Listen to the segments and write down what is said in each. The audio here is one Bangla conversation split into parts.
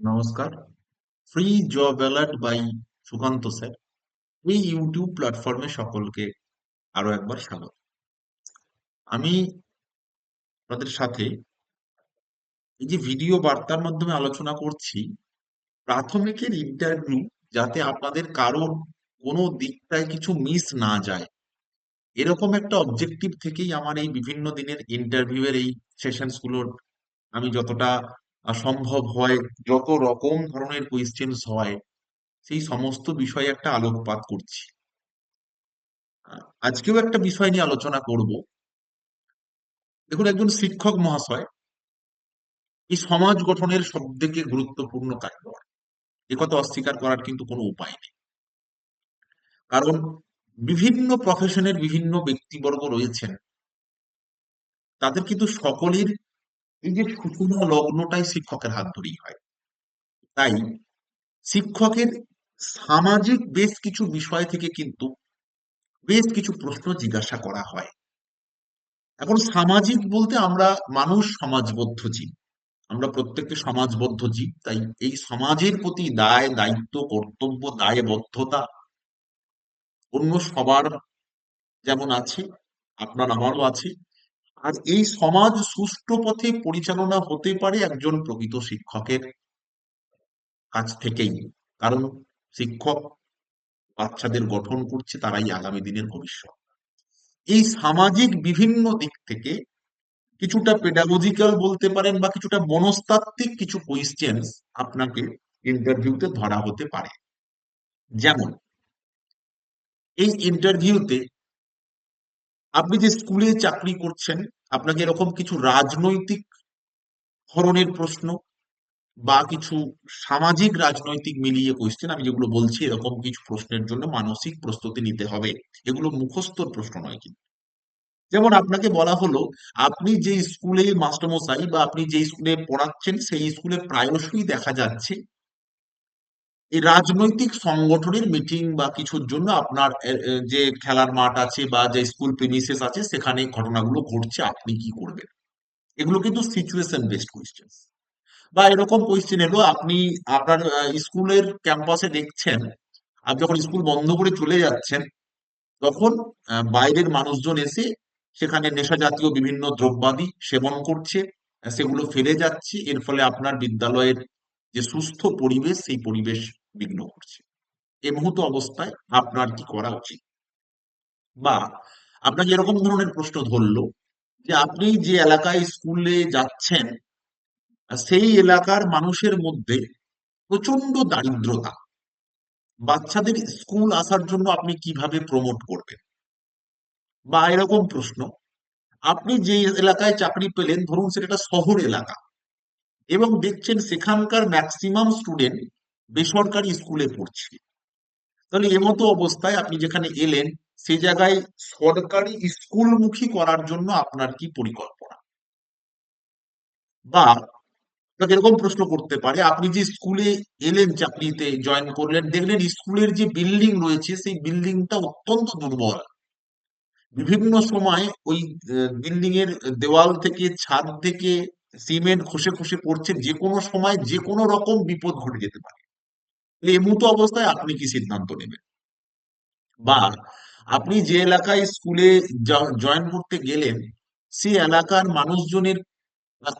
নমস্কার। Free job alert by Sukanta sir. এই ইউটিউব প্ল্যাটফর্মে সকলকে আরও একবার স্বাগত। আমি আপনাদের সাথে এই যে ভিডিও বার্তার মাধ্যমে আলোচনা করছি, প্রাথমিকের ইন্টারভিউ যাতে আপনাদের কারোর কোনো দিকটায় কিছু মিস না যায়। এরকম একটা অবজেক্টিভ থেকেই আমার এই বিভিন্ন দিনের ইন্টারভিউ এর এই সেশনসগুলোর আমি যতটা সম্ভব হয়, যত রকম ধরনের কোয়েশ্চেন্স হয়, সেই সমস্ত বিষয়ে একটা আলোকপাত করছি। আজকেও একটা বিষয় নিয়ে আলোচনা করব। দেখুন, একজন শিক্ষক মহাশয় এই সমাজ গঠনের সব থেকে গুরুত্বপূর্ণ কারিগর। এ কথা অস্বীকার করার কিন্তু কোনো উপায় নেই। কারণ, বিভিন্ন প্রফেশনের বিভিন্ন ব্যক্তিবর্গ রয়েছেন। তাদের কিন্তু সকলের এই যে সূচনা লগ্নটাই শিক্ষকের হাত ধরেই হয়। তাই শিক্ষকের সামাজিক বেশ কিছু বিষয় থেকে কিন্তু বেশ কিছু প্রশ্ন জিজ্ঞাসা করা হয়। এখন সামাজিক বলতে আমরা মানুষ সমাজবদ্ধ জীব। আমরা প্রত্যেককে সমাজবদ্ধ জীব। তাই এই সমাজের প্রতি দায়, দায়িত্ব, কর্তব্য, দায়বদ্ধতা অন্য সবার যেমন আছে, আপনার আমারও আছে। আর এই সমাজ সুষ্ঠু পথে পরিচালনা হতে পারে একজন প্রকৃত শিক্ষকের কাছ থেকেই। কারণ শিক্ষক বাচ্চাদের গঠন করছে, তারাই আগামী দিনের ভবিষ্যৎ। এই সামাজিক বিভিন্ন দিক থেকে কিছুটা পেডাগজিক্যাল বলতে পারেন বা কিছুটা মনস্তাত্ত্বিক কিছু কোয়েশ্চেন্স আপনাকে ইন্টারভিউতে ধরা হতে পারে। যেমন, এই ইন্টারভিউতে আপনি যে স্কুলে চাকরি করছেন আপনাকে এরকম কিছু রাজনৈতিক ধরনের প্রশ্ন বা কিছু সামাজিক রাজনৈতিক মিলিয়ে কোয়েশ্চেন আমি যেগুলো বলছি এরকম কিছু প্রশ্নের জন্য মানসিক প্রস্তুতি নিতে হবে। এগুলো মুখস্থর প্রশ্ন নয় কিন্তু। যেমন আপনাকে বলা হলো, আপনি যে স্কুলে মাস্টারমশাই বা আপনি যে স্কুলে পড়াচ্ছেন, সেই স্কুলে প্রায়শই দেখা যাচ্ছে এই রাজনৈতিক সংগঠনের মিটিং বা কিছুর জন্য আপনার যে খেলার মাঠ আছে বা যে স্কুল প্রিমিসেস আছে, সেখানে ঘটনাগুলো ঘটছে, আপনি কি করবেন? এগুলো কিন্তু সিচুয়েশন বেসড কোয়েশ্চেন বা এরকম কোয়েশ্চেন এলো, আপনি আপনার স্কুলের ক্যাম্পাসে দেখছেন, আপনি যখন স্কুল বন্ধ করে চলে যাচ্ছেন, তখন বাইরের মানুষজন এসে সেখানে নেশা জাতীয় বিভিন্ন দ্রব্যাদি সেবন করছে, সেগুলো ফেলে যাচ্ছে, এর ফলে আপনার বিদ্যালয়ের যে সুস্থ পরিবেশ, সেই পরিবেশ বিঘ্ন করছে। এই মুহূর্ত অবস্থায় আপনার কি করা উচিত? বা আপনাকে এরকম ধরনের প্রশ্ন ধরলো যে আপনি যে এলাকায় স্কুলে যাচ্ছেন, সেই এলাকার মানুষের মধ্যে প্রচণ্ড দারিদ্রতা। বাচ্চাদের স্কুল আসার জন্য আপনি কীভাবে প্রমোট করবেন? বা এরকম প্রশ্ন, আপনি যে এলাকায় চাকরি পেলেন, ধরুন সেটা শহর এলাকা এবং দেখছেন সেখানকার ম্যাক্সিমাম স্টুডেন্ট বেসরকারি স্কুলে পড়ছে। তাহলে এমতো অবস্থায় আপনি যেখানে এলেন, সে জায়গায় সরকারি স্কুলমুখী করার জন্য আপনার কি পরিকল্পনা? বা এরকম প্রশ্ন করতে পারে, আপনি যে স্কুলে এলেন, চাকরিতে জয়েন করলেন, দেখলেন স্কুলের যে বিল্ডিং রয়েছে, সেই বিল্ডিংটা অত্যন্ত দুর্বল। বিভিন্ন সময় ওই বিল্ডিং এর দেওয়াল থেকে, ছাদ থেকে সিমেন্ট খসে খসে পড়ছে যে কোনো সময় যে কোনো রকম বিপদ ঘটে যেতে পারে। এমতো অবস্থায় আপনি কি সিদ্ধান্ত নেবেন? বা আপনি যে এলাকায় স্কুলে জয়েন করতে গেলেন সেই এলাকার মানুষজনের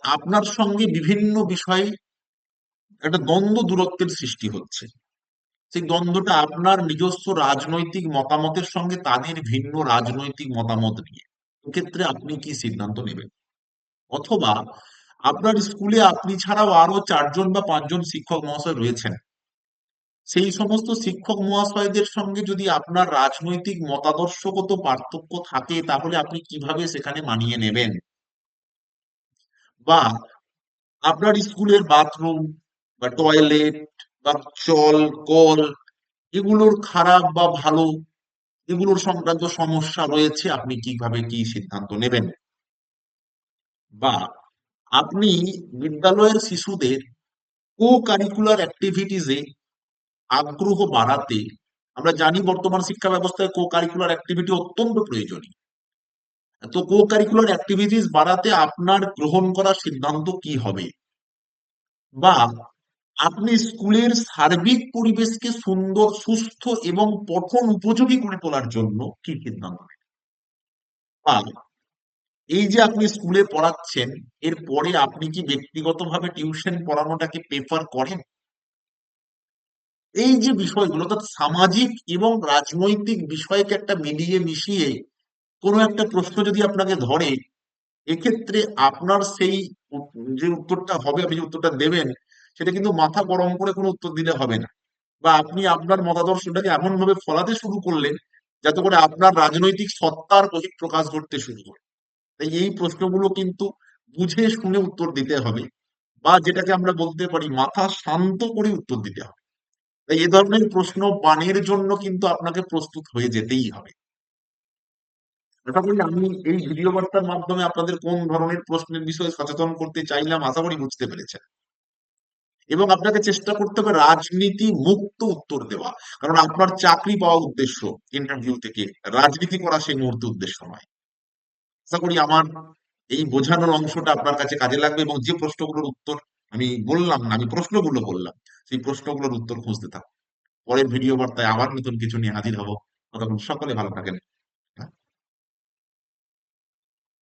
আপনার সঙ্গে বিভিন্ন বিষয়ে একটা দ্বন্দ্ব দূরত্বের সৃষ্টি হচ্ছে। সেই দ্বন্দ্বটা আপনার নিজস্ব রাজনৈতিক মতামতের সঙ্গে তাদের ভিন্ন রাজনৈতিক মতামত নিয়ে। এক্ষেত্রে আপনি কি সিদ্ধান্ত নেবেন? অথবা আপনার স্কুলে আপনি ছাড়াও আরও চারজন বা পাঁচজন শিক্ষক মহাশয় রয়েছেন। সেই সমস্ত শিক্ষক মহাশয়দের সঙ্গে যদি আপনার রাজনৈতিক মতাদর্শগত পার্থক্য থাকে, তাহলে আপনি কীভাবে সেখানে মানিয়ে নেবেন? বা আপনার স্কুলের বাথরুম বা টয়লেট বা জল, কল এগুলোর খারাপ বা ভালো এগুলোর সংক্রান্ত সমস্যা রয়েছে, আপনি কীভাবে কি সিদ্ধান্ত নেবেন? বা আপনি বিদ্যালয়ের শিশুদের কো কারিকুলার অ্যাক্টিভিটিসে আগ্রহ বাড়াতে আমরা জানি বর্তমান শিক্ষা ব্যবস্থায় কো কারিকুলার অ্যাক্টিভিটি অত্যন্ত প্রয়োজনীয়। তো কো কারিকুলার অ্যাক্টিভিটিস বাড়াতে আপনার গ্রহণ করা সিদ্ধান্ত কি হবে? বা আপনি স্কুলের সার্বিক পরিবেশকে সুন্দর, সুস্থ এবং পঠন উপযোগী করে তোলার জন্য কি সিদ্ধান্ত বা এই যে আপনি স্কুলে পড়াচ্ছেন এর পরে আপনি কি ব্যক্তিগতভাবে টিউশন পড়ানোটাকে প্রেফার করেন? এই যে বিষয়গুলো, অর্থাৎ সামাজিক এবং রাজনৈতিক বিষয়কে একটা মিলিয়ে মিশিয়ে কোনো একটা প্রশ্ন যদি আপনাকে ধরে, এক্ষেত্রে আপনার সেই যে উত্তরটা হবে, আপনি যে উত্তরটা দেবেন, সেটা কিন্তু মাথা গরম করে কোনো উত্তর দিলে হবে না। বা আপনি আপনার মতাদর্শটাকে এমন ভাবে ফলাতে শুরু করলেন, যাতে করে আপনার রাজনৈতিক সত্তার প্রকাশ ঘটতে শুরু করে। তাই এই প্রশ্নগুলো কিন্তু বুঝে শুনে উত্তর দিতে হবে, বা যেটাকে আমরা বলতে পারি মাথা শান্ত করে উত্তর দিতে হবে। তাই এ ধরনের প্রশ্ন বানের জন্য কিন্তু আপনাকে প্রস্তুত হয়ে যেতেই হবে। আমি এই ভিডিও বার্তার মাধ্যমে আপনাদের কোন ধরনের প্রশ্নের বিষয়ে সচেতন করতে চাইলাম, আশা করি বুঝতে পেরেছেন। এবং আপনাকে চেষ্টা করতে হবে রাজনীতি মুক্ত উত্তর দেওয়া। কারণ আপনার চাকরি পাওয়া উদ্দেশ্য ইন্টারভিউ থেকে। রাজনীতি করা সেই মুহূর্তে উদ্দেশ্য নয়। আশা করি আমার এই বোঝানোর অংশটা আপনার কাছে কাজে লাগবে এবং যে প্রশ্নগুলোর উত্তর আমি বললাম না, আমি প্রশ্নগুলো বললাম। সেই প্রশ্নগুলোর উত্তর খুঁজতে থাকুন পরের ভিডিও বার্তায় আবার নতুন কিছু নিয়ে হাজির হব। ততক্ষণ সকলে ভালো থাকেন।